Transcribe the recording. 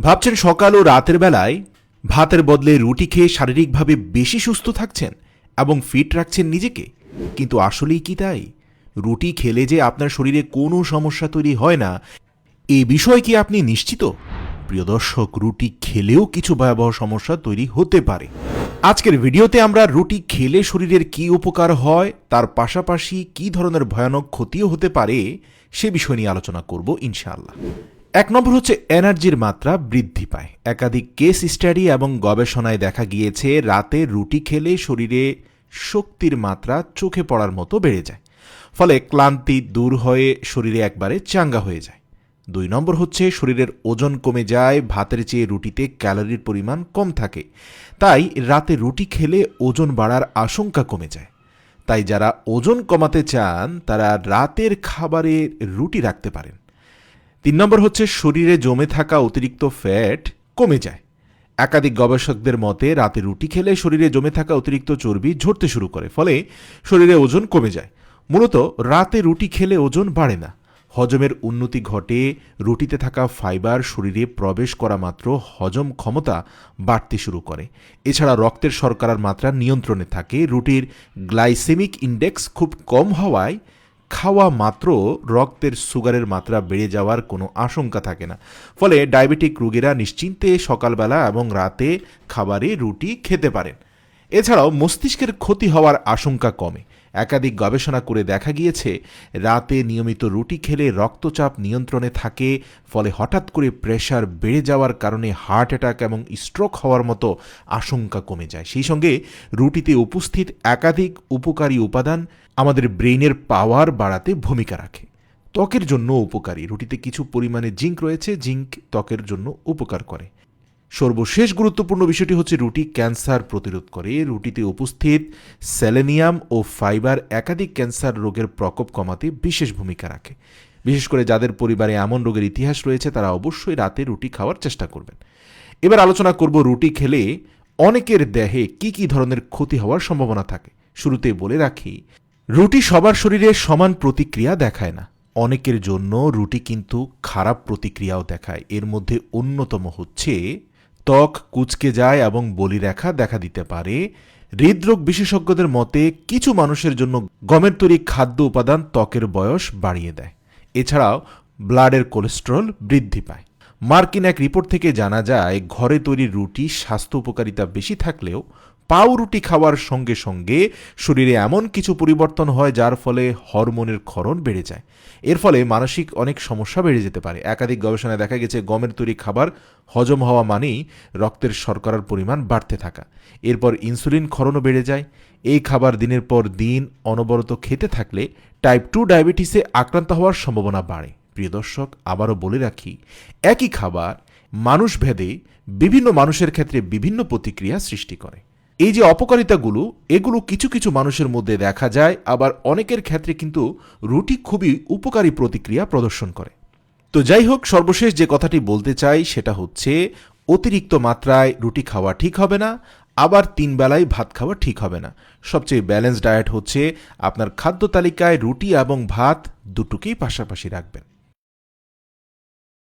ভাবছেন সকাল ও রাতের বেলায় ভাতের বদলে রুটি খেয়ে শারীরিকভাবে বেশি সুস্থ থাকছেন এবং ফিট রাখছেন নিজেকে। কিন্তু আসলেই কি তাই? রুটি খেলে যে আপনার শরীরে কোনো সমস্যা তৈরি হয় না এই বিষয়ে কি আপনি নিশ্চিত? প্রিয় দর্শক, রুটি খেলেও কিছু ভয়াবহ সমস্যা তৈরি হতে পারে। আজকের ভিডিওতে আমরা রুটি খেলে শরীরের কি উপকার হয়, তার পাশাপাশি কি ধরনের ভয়ানক ক্ষতিও হতে পারে, সে বিষয় নিয়ে আলোচনা করব ইনশাআল্লাহ। এক নম্বর হচ্ছে এনার্জির মাত্রা বৃদ্ধি পায়। একাধিক কেস স্টাডি এবং গবেষণায় দেখা গিয়েছে, রাতে রুটি খেলে শরীরে শক্তির মাত্রা চোখে পড়ার মতো বেড়ে যায়, ফলে ক্লান্তি দূর হয়ে শরীরে একবারে চাঙ্গা হয়ে যায়। দুই নম্বর হচ্ছে শরীরের ওজন কমে যায়, ভাতের চেয়ে রুটিতে ক্যালোরির পরিমাণ কম থাকে, তাই রাতে রুটি খেলে ওজন বাড়ার আশঙ্কা কমে যায়। তাই যারা ওজন কমাতে চান, তারা রাতের খাবারে রুটি রাখতে পারেন। তিন নম্বর হচ্ছে শরীরে জমে থাকা অতিরিক্ত ফ্যাট কমে যায়। একাধিক গবেষকদের মতে রাতে রুটি খেলে শরীরে জমে থাকা অতিরিক্ত চর্বি ঝরতে শুরু করে, ফলে শরীরে ওজন কমে যায়। মূলত রাতে রুটি খেলে ওজন বাড়ে না। হজমের উন্নতি ঘটে, রুটিতে থাকা ফাইবার শরীরে প্রবেশ করা মাত্র হজম ক্ষমতা বাড়তে শুরু করে। এছাড়া রক্তের শর্করার মাত্রা নিয়ন্ত্রণে থাকে। রুটির গ্লাইসেমিক ইন্ডেক্স খুব কম হওয়ায় খাওয়া মাত্র রক্তের সুগারের মাত্রা বেড়ে যাওয়ার কোনো আশঙ্কা থাকে না। ফলে ডায়াবেটিক রোগীরা নিশ্চিন্তে সকালবেলা এবং রাতে খাবারে রুটি খেতে পারেন। এছাড়াও মস্তিষ্কের ক্ষতি হওয়ার আশঙ্কা কমে। একাধিক গবেষণা করে দেখা গিয়েছে, রাতে নিয়মিত রুটি খেলে রক্তচাপ নিয়ন্ত্রণে থাকে, ফলে হঠাৎ করে প্রেশার বেড়ে যাওয়ার কারণে হার্ট অ্যাটাক এবং স্ট্রোক হওয়ার মতো আশঙ্কা কমে যায়। সেই সঙ্গে রুটিতে উপস্থিত একাধিক উপকারী উপাদান আমাদের ব্রেইনের পাওয়ার বাড়াতে ভূমিকা রাখে। ত্বকের জন্য উপকারী। রুটিতে কিছু পরিমাণে জিঙ্ক রয়েছে, জিঙ্ক ত্বকের জন্য উপকার করে। সর্বশেষ গুরুত্বপূর্ণ বিষয়টি হচ্ছে রুটি ক্যান্সার প্রতিরোধ করে। রুটিতে উপস্থিত সেলেনিয়াম ও ফাইবার একাধিক ক্যান্সার রোগের প্রকোপ কমাতে বিশেষ ভূমিকা রাখে। বিশেষ করে যাদের পরিবারে এমন রোগের ইতিহাস রয়েছে, তারা অবশ্যই রাতে রুটি খাওয়ার চেষ্টা করবেন। এবার আলোচনা করব রুটি খেলে অনেকের দেহে কি কি ধরনের ক্ষতি হওয়ার সম্ভাবনা থাকে। শুরুতে বলে রাখি, রুটি সবার শরীরে সমান প্রতিক্রিয়া দেখায় না। অনেকের জন্য রুটি কিন্তু খারাপ প্রতিক্রিয়াও দেখায়। এর মধ্যে অন্যতম হচ্ছে ত্বক কুচকে যায় এবং বলিরেখা দেখা দিতে পারে। হৃদরোগ বিশেষজ্ঞদের মতে, কিছু মানুষের জন্য গমের তৈরি খাদ্য উপাদান ত্বকের বয়স বাড়িয়ে দেয়। এছাড়াও, ব্লাডের কোলেস্ট্রল বৃদ্ধি পায়। মার্কিন এক রিপোর্ট থেকে জানা যায়, ঘরে তৈরি রুটি স্বাস্থ্য উপকারিতা বেশি থাকলেও পাউরুটি খাওয়ার সঙ্গে সঙ্গে শরীরে এমন কিছু পরিবর্তন হয় যার ফলে হরমোনের ক্ষরণ বেড়ে যায়। এর ফলে মানসিক অনেক সমস্যা বেড়ে যেতে পারে। একাধিক গবেষণায় দেখা গেছে, গমের তৈরি খাবার হজম হওয়া মানেই রক্তের শর্করার পরিমাণ বাড়তে থাকা। এরপর ইনসুলিন ক্ষরণও বেড়ে যায়। এই খাবার দিনের পর দিন অনবরত খেতে থাকলে টাইপ টু ডায়াবেটিসে আক্রান্ত হওয়ার সম্ভাবনা বাড়ে। প্রিয় দর্শক, আবারও বলে রাখি, একই খাবার মানুষ ভেদে বিভিন্ন মানুষের ক্ষেত্রে বিভিন্ন প্রতিক্রিয়া সৃষ্টি করে। এই যে অপকারিতাগুলো, এগুলো কিছু কিছু মানুষের মধ্যে দেখা যায়, আবার অনেকের ক্ষেত্রে কিন্তু রুটি খুবই উপকারী প্রতিক্রিয়া প্রদর্শন করে। তো যাই হোক, সর্বশেষ যে কথাটি বলতে চাই সেটা হচ্ছে, অতিরিক্ত মাত্রায় রুটি খাওয়া ঠিক হবে না, আবার তিন বেলায় ভাত খাওয়া ঠিক হবে না। সবচেয়ে ব্যালেন্স ডায়েট হচ্ছে, আপনার খাদ্য তালিকায় রুটি এবং ভাত দুটোকেই পাশাপাশি রাখবেন।